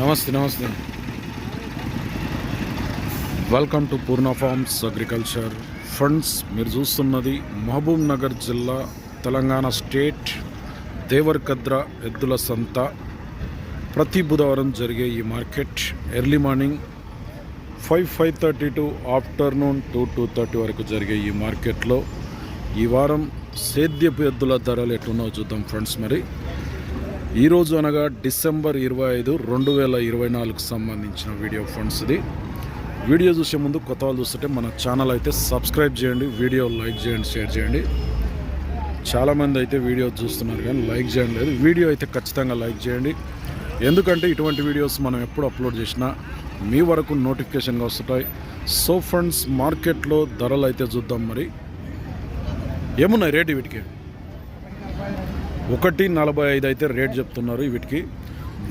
నమస్తే నమస్తే. Welcome to Purna farms agriculture funds మీరు చూస్తున్నది మహబూబ్ నగర్ జిల్లా తెలంగాణ స్టేట్ దేవర్కద్ర ఎద్దుల సంత. ప్రతి బుధవారం జరిగే ఈ market early morning five five thirty to afternoon two two thirty వరకు జరిగే ఈ మార్కెట్లో ఈ వారం సేద్యపు ఎద్దుల ధరలు ఎట్లున్నాయో చూద్దాం ఫ్రెండ్స్ మరి. ఈరోజు అనగా డిసెంబర్ ఇరవై ఐదు రెండు వేల ఇరవై నాలుగుకు సంబంధించిన వీడియో ఫండ్స్ ఇది వీడియో చూసే ముందు కొత్త వాళ్ళు చూస్తుంటే మన ఛానల్ అయితే సబ్స్క్రైబ్ చేయండి వీడియో లైక్ చేయండి షేర్ చేయండి. చాలామంది అయితే వీడియో చూస్తున్నారు కానీ లైక్ చేయడం లేదు. వీడియో అయితే ఖచ్చితంగా లైక్ చేయండి. ఎందుకంటే ఇటువంటి వీడియోస్ మనం ఎప్పుడు అప్లోడ్ చేసినా మీ వరకు నోటిఫికేషన్గా వస్తుంటాయి. సో ఫ్రెండ్స్ మార్కెట్లో ధరలు అయితే చూద్దాం మరి. ఏమున్నాయి రేటు వీటికి? ఒకటి నలభై ఐదు అయితే రేట్ చెప్తున్నారు వీటికి.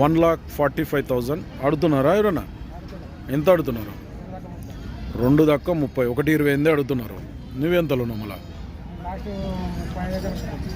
One lakh forty five thousand అడుగుతున్నారా ఎవరన్నా? ఎంత అడుగుతున్నారు? రెండు దాకా ముప్పై ఒకటి ఇరవై ఎనిమిది అడుగుతున్నారు. నువ్వెంతలో మళ్ళా?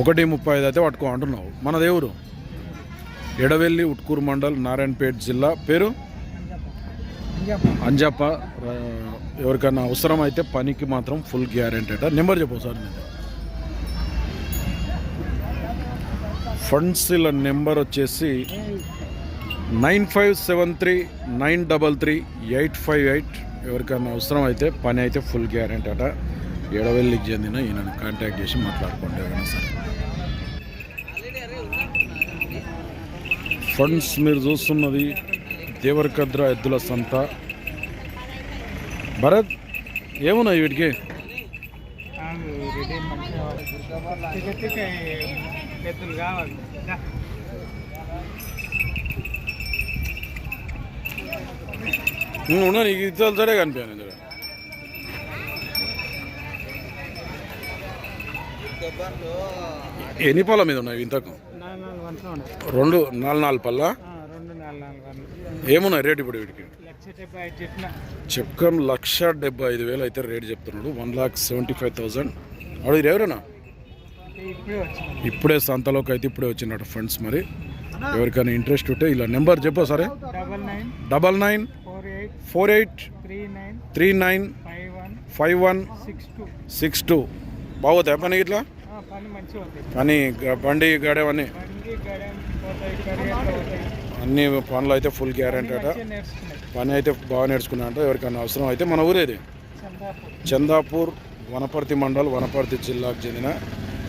ఒకటి ముప్పై ఐదు అయితే పట్టుకో అంటున్నావు. మన దేవురు ఎడవెల్లి ఉట్కూరు మండల్ నారాయణపేట జిల్లా. పేరు? అంజప్ప. ఎవరికైనా అవసరం అయితే పనికి మాత్రం ఫుల్ గ్యారెంటీ అట. నెంబర్ చెప్పు సార్ నేను ఫండ్స్ల నెంబర్ వచ్చేసి nine five seven three nine double three eight five eight. ఎవరికైనా అవసరం అయితే పని అయితే ఫుల్ గ్యారెంటీ అట. ఎడవెల్లికి చెందిన ఈయనను కాంటాక్ట్ చేసి మాట్లాడుకోండి ఎవరైనా సరే. ఫండ్స్ మీరు చూస్తున్నది దేవరకద్ర ఎద్దుల సంత. భరత్ ఏమున్నాయి వీటికి? ఎత్తులు కావాలి. నువ్వు ఉన్నా నీకు ఇతరులు సరే కనిపించాను ఇందులో. ఎన్ని పళ్ళ మీద ఉన్నాయి ఇంతకు? రెండు నాలుగు నాలుగు పళ్ళ? ఏమున్నాయి రేట్ ఇప్పుడు వీటికి? చెప్కం లక్ష డెబ్బై ఐదు వేలు అయితే రేట్ చెప్తున్నాడు. One lakh seventy five thousand. అడుగు ఎవరైనా ఇప్పుడే సంతలోకి అయితే ఇప్పుడే వచ్చినట్టు ఫ్రెండ్స్ మరి. ఎవరికైనా ఇంట్రెస్ట్ ఉంటే ఇలా నెంబర్ చెప్పు సరే. Double nine four eight three nine five one six two six two బాగోతాయి పని ఇట్లా? పని బండి గడవన్నీ బండి గడం పోతాయి కరిగేట్లు పోతాయి అన్ని పనులు అయితే ఫుల్ గ్యారంటీ అట. పని అయితే బాగా నేర్చుకున్నా అంట. ఎవరికైనా అవసరం అయితే మన ఊరేది. చందాపూర్ వనపర్తి మండల్ వనపర్తి జిల్లాకు చెందిన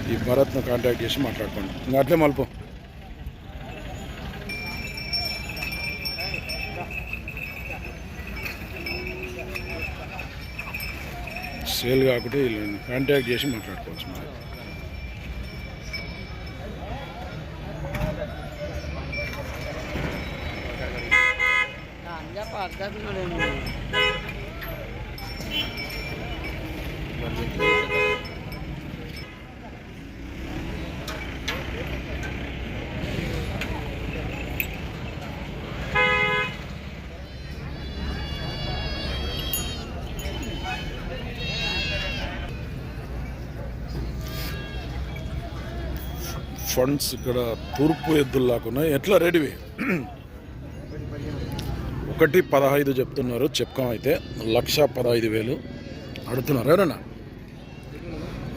ఈ భరత్ను కాంటాక్ట్ చేసి మాట్లాడుకోండి. ఇంకా అట్లే మలుపు. సేల్ కాకుంటే వీళ్ళని కాంటాక్ట్ చేసి మాట్లాడుకోవచ్చు మరి ఫండ్స్ ఇక్కడ తూర్పు ఎద్దుల్లాగా ఉన్నాయి. ఎట్లా రెడీవి ఒకటి పదహైదు చెప్తున్నారు. చెప్కాం అయితే. లక్ష పదహైదు వేలు. అడుగుతున్నారు. ఎవరన్నా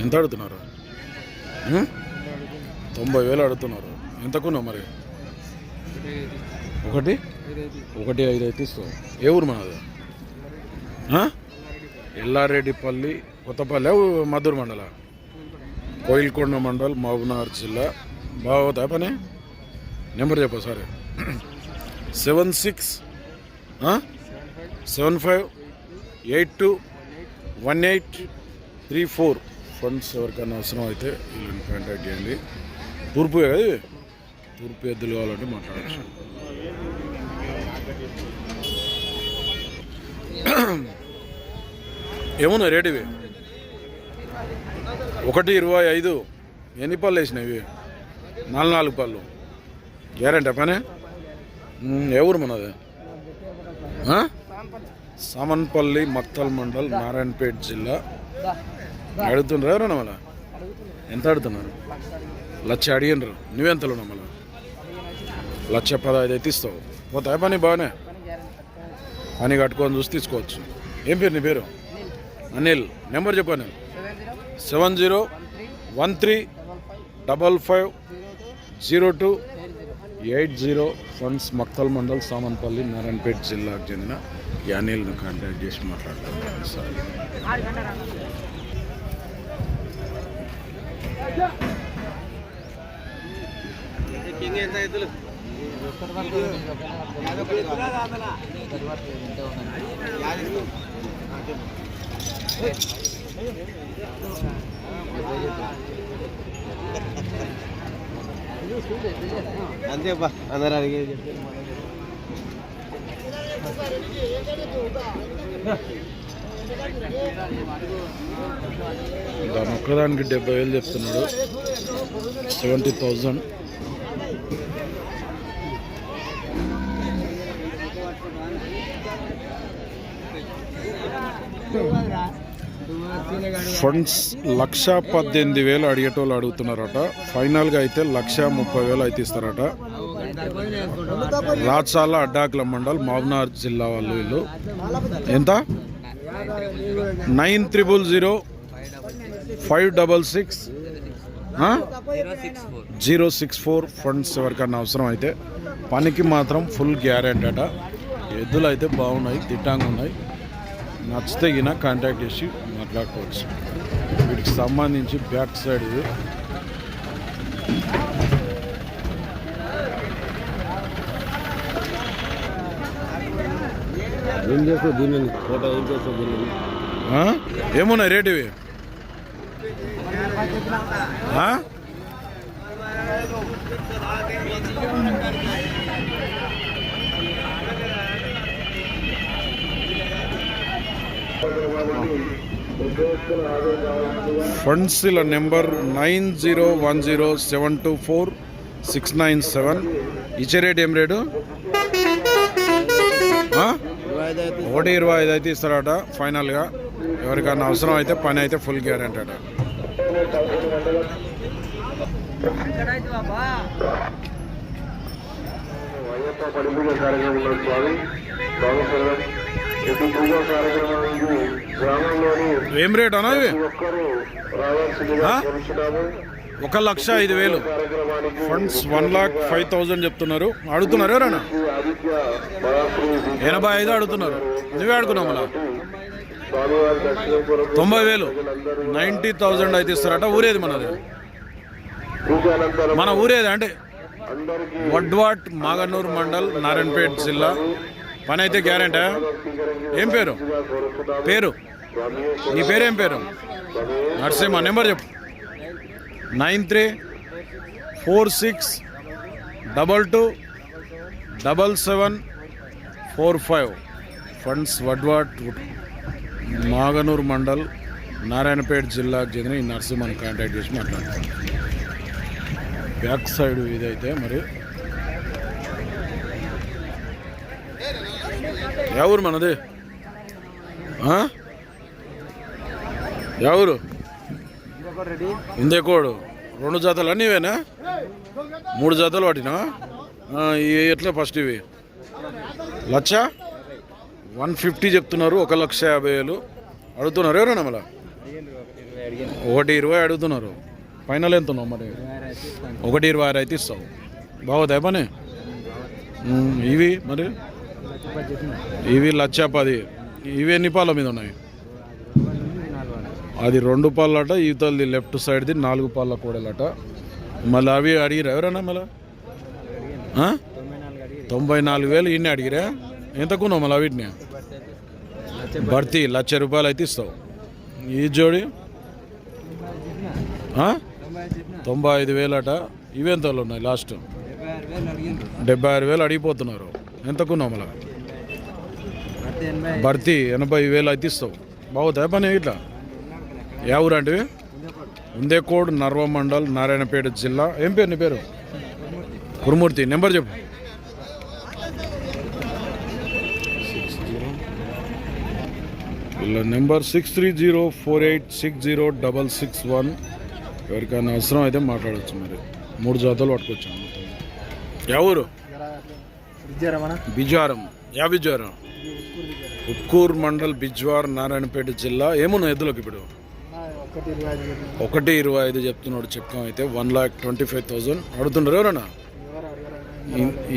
ఎంత అడుగుతున్నారు? తొంభై వేలు అడుగుతున్నారు. ఎంతకున్నావు మరి? ఒకటి? ఒకటి ఐదు అయితే ఇస్తావు. ఏ ఊరు మనది? ఎల్లారెడ్డిపల్లి కొత్తపల్లి. మధుర మండల? కోయిల్కొండ మండల్ మహబూబ్నగర్ జిల్లా. బాగోతా పని? నెంబర్ చెప్పు సరే seven six seven five eight two one eight three four. Funds ఎవరికైనా అవసరం అయితే వీళ్ళని కాంటాక్ట్ చేయండి. తూర్పు కదా తూర్పు ఎద్దులు కావాలంటే మాట్లాడచ్చు. ఏమున్నాయి రేట్ ఇవి? ఒకటి ఇరవై ఐదు. ఎన్ని పళ్ళు వేసినాయి ఇవి? నాలుగు నాలుగు పళ్ళు గ్యారంటీ పనే? ఎవరు మనది? ఆ? సామన్పల్లి మండల్ నారాయణపేట జిల్లా. అడుగుతుండ్రు ఎవరన్నా మళ్ళా? ఎంత అడుగుతున్నారు? లక్ష అడిగినరు నువ్వెంతలో మళ్ళా? లక్ష పదహైదు అయితే ఇస్తావు. పోతాయి పని? బాగానే. పని కట్టుకొని చూసి తీసుకోవచ్చు. ఏం పేరు నీ పేరు? అనిల్. నెంబర్ చెప్పు Anil. Seven zero one three double five zero two eight zero funds Maktal mandal Samanpalli Narayanpet జిల్లాకు చెందిన యానీల్ను కాంటాక్ట్ చేసి మాట్లాడుతున్నాను సార్. అంతేపా అందరు అడిగేది దాని ఒక్కదానికి డెబ్బై వేలు చెప్తున్నాడు. సెవెంటీ థౌజండ్ ఫండ్స్ లక్ష పద్దెనిమిది వేలు అడిగేటోళ్ళు అడుగుతున్నారట. ఫైనల్గా అయితే లక్ష ముప్పై వేలు అయితే ఇస్తారట. రాచాల అడ్డాకుల మండల్ మహబూబ్నగర్ జిల్లా వాళ్ళు వీళ్ళు. ఎంత? Nine triple zero five double six. Zero six four. Funds ఎవరికన్నా అవసరం అయితే పనికి మాత్రం ఫుల్ గ్యారెంటీ అట. ఎద్దులు అయితే బాగున్నాయి తిట్టాంగా ఉన్నాయి నచ్చితే గిన కాంటాక్ట్ చేసి మాట్లాడుకోవచ్చు వీటికి సంబంధించి బ్యాక్ సైడ్ ఇది. ఏం చేస్తావు దీన్ని? ఫోటో ఏం చేస్తావు దీన్ని? ఏమున్నాయి రేట్ ఇవి? ఆ? ఫండ్స్ ఇలా number nine zero one zero seven two four six nine seven. ఇచ్చే రేట్ ఏం రేటు? ఒకటి ఇరవై ఐదు అయితే ఇస్తారట ఫైనల్గా. ఎవరికైనా అవసరం అయితే పని అయితే ఫుల్ గ్యారెంటీ అట. అయ్యప్ప ఏం రేట్ ఆ? కోరుచున్నాము ఒక లక్ష ఐదు వేలు. Funds one lakh five thousand చెప్తున్నారు. అడుగుతున్నారు ఎవరన్నా ఎనభై ఐదు అడుగుతున్నారు. నువ్వే అడుగున్నావు మళ్ళా? తొంభై వేలు. నైంటీ థౌజండ్ అయితే ఇస్తారట. ఊరేది మనది? మన ఊరేది అంటే వడ్వాట్ మాగనూర్ మండల్ నారాయణపేట జిల్లా. పని అయితే గ్యారెంటీ? ఏం పేరు? పేరు? స్వామి నీ పేరేం పేరు? నరసింహ నెంబర్ చెప్పు. Nine three four six double two double seven four five. Funds Vadwat Maganoor mandal Narayanpet జిల్లాకు చెందిన ఈ నరసింహని కాంటాక్ట్ చేసి మాట్లాడతాను బ్యాక్ సైడ్ ఇదైతే మరి ఎవరు మనది ఆ? ఎవరు ఇందేకోడు రెండు జతలు అన్నీవేనా మూడు జతలు వాటినా? ఇవి ఎట్లా ఫస్ట్ ఇవి? లక్ష? వన్ ఫిఫ్టీ చెప్తున్నారు ఒక లక్ష యాభై వేలు. అడుగుతున్నారు ఎవరైనా మళ్ళా? ఒకటి ఇరవై అడుగుతున్నారు. ఫైనల్ ఎంత ఉన్నావు మరి? ఒకటి ఇరవై ఆరు అయితే ఇస్తావు. బాగుతాయి పని? ఇవి మరి? ఇవి లక్ష పది ఇవి ఎన్ని పాల మీద ఉన్నాయి? అది రెండు పాలట ఇవతలది లెఫ్ట్ సైడ్ది నాలుగు పాల కూడలట. మళ్ళీ అవి అడిగిరా ఎవరన్నా మళ్ళీ? తొంభై నాలుగు వేలు ఇన్ని అడిగిరా? ఎంత కొన్నావు మళ్ళీ వీటిని భర్తీ లక్ష రూపాయలు అయితే ఇస్తావు. ఈ జోడి? తొంభై ఐదు వేలట. ఇవి ఎంత ఉన్నాయి లాస్ట్? డెబ్బై ఆరు వేలు అడిగిపోతున్నారు. ఎంత కొన్నావు మళ్ళీ? భర్తీ ఎనభై వేలు అయితే ఇస్తావు. బాగుతాయి పని ఇట్లా? ఏ అంటే ఉందేకోడ్ నర్వ మండల్ నారాయణపేట జిల్లా. ఏం పేరు నీ పేరు? కురుమూర్తి. నెంబర్ చెప్పు. వీళ్ళ number six three zero four eight six zero double six one. ఎవరికైనా అవసరం అయితే మాట్లాడవచ్చు మరి. మూడు జాతలు ఊరు? విద్యారమణ బిజారం యా బిజారం ఉక్కూర్ మండల్ బిజ్వార్ నారాయణపేట జిల్లా ఏమున్నాయి ఎద్దులకు ఇప్పుడు? ఒకటి ఇరవై ఐదు చెప్తున్నాడు చెప్పడం అయితే one lakh twenty five thousand. అడుగుతుండ్రు ఎవరన్నా?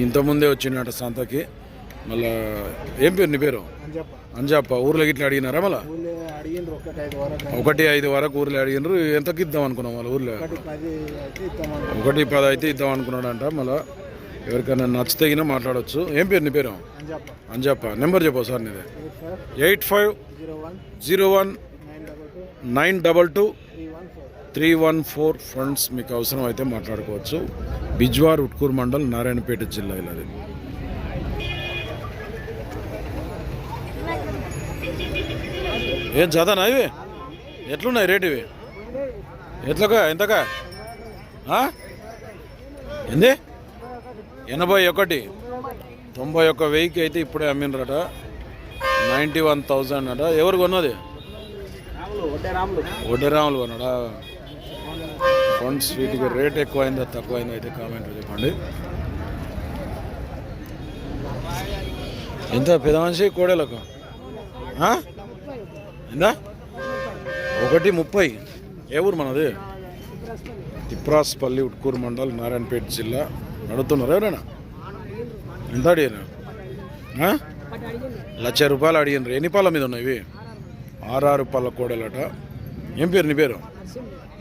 ఇంతకుముందే వచ్చిండట సంతకి. మళ్ళా ఏం పేరు నీ పేరు? అని అంజాప్ప. ఊర్లో గిట్లా అడిగినారా మళ్ళా? ఒకటి ఐదు వరకు ఊర్లో అడిగినారు. ఎంతకి ఇద్దాం అనుకున్నాం మళ్ళీ ఊర్లో? ఒకటి పది అయితే ఒకటి పది అయితే ఇద్దాం అనుకున్నాడంట మళ్ళా. ఎవరికైనా నచ్చితే గిన మాట్లాడొచ్చు. ఏం పేరు నీ పేరు? అని చెప్ప అంజాప్ప. నెంబర్ చెప్పు సార్ నీదే. Eight five zero one. Nine double two. Three one four. Friends మీకు అవసరం అయితే మాట్లాడుకోవచ్చు. బిజ్వార్ ఉట్కూర్ మండల్ నారాయణపేట జిల్లా ఇలాది. ఏం చదనా ఇవి? ఎట్లున్నాయి రేట్ ఇవి? ఎట్లకా ఎంతకా? ఏంది? ఎనభై ఒకటి. తొంభై ఒక్క వెయ్యికి అయితే ఇప్పుడే అమ్మినరట నైంటీ వన్ థౌజండ్ అట. ఎవరు కొన్నది? వడ్డరాములు కొన్నాడా? ఫండ్స్ వీటికి రేట్ ఎక్కువైందా తక్కువైందా అయితే కామెంట్ చెప్పండి. ఎంత? పెద్ద మనిషి కోడేలకు? ఎంత? ఒకటి ముప్పై. ఏ ఊరు మనది? తిప్రాస్పల్లి ఉట్కూరు మండల్ నారాయణపేట జిల్లా. నడుతున్నారు ఎవరైనా? ఎంత అడిగారు? లక్ష రూపాయలు అడిగినారు ఎన్ని పాల మీద ఉన్నాయి ఇవి? ఆరారు పళ్ళ కోడలట. ఏం పేరు నీ పేరు?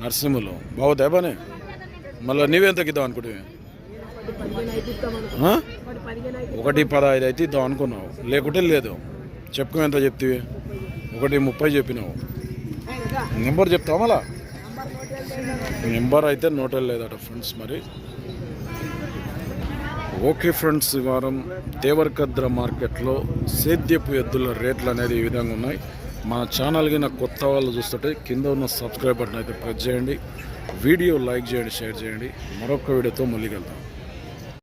నరసింహులు. బాగుతాయి బానే మళ్ళీ నీవెంతకి ఇద్దాం అనుకుంటే ఒకటి పదహైదు అయితే ఇద్దాం అనుకున్నావు. లేకుంటే లేదు. చెప్పుకో ఎంత చెప్తివి? ఒకటి ముప్పై చెప్పినావు. నెంబర్ చెప్తావు మళ్ళా? నెంబర్ అయితే నోటల్ లేదట ఫ్రెండ్స్ మరి. ఓకే ఫ్రెండ్స్ ఈ వారం దేవరకద్ర మార్కెట్లో సేద్యపు ఎద్దుల రేట్లు అనేది ఈ విధంగా ఉన్నాయి. మన ఛానల్కి నా కొత్త వాళ్ళు చూస్తుంటే కింద ఉన్న సబ్స్క్రైబ్ బటన్ అయితే ప్రెస్ చేయండి. వీడియో లైక్ చేయండి షేర్ చేయండి. మరొక వీడియోతో మళ్ళీ వెళ్తాం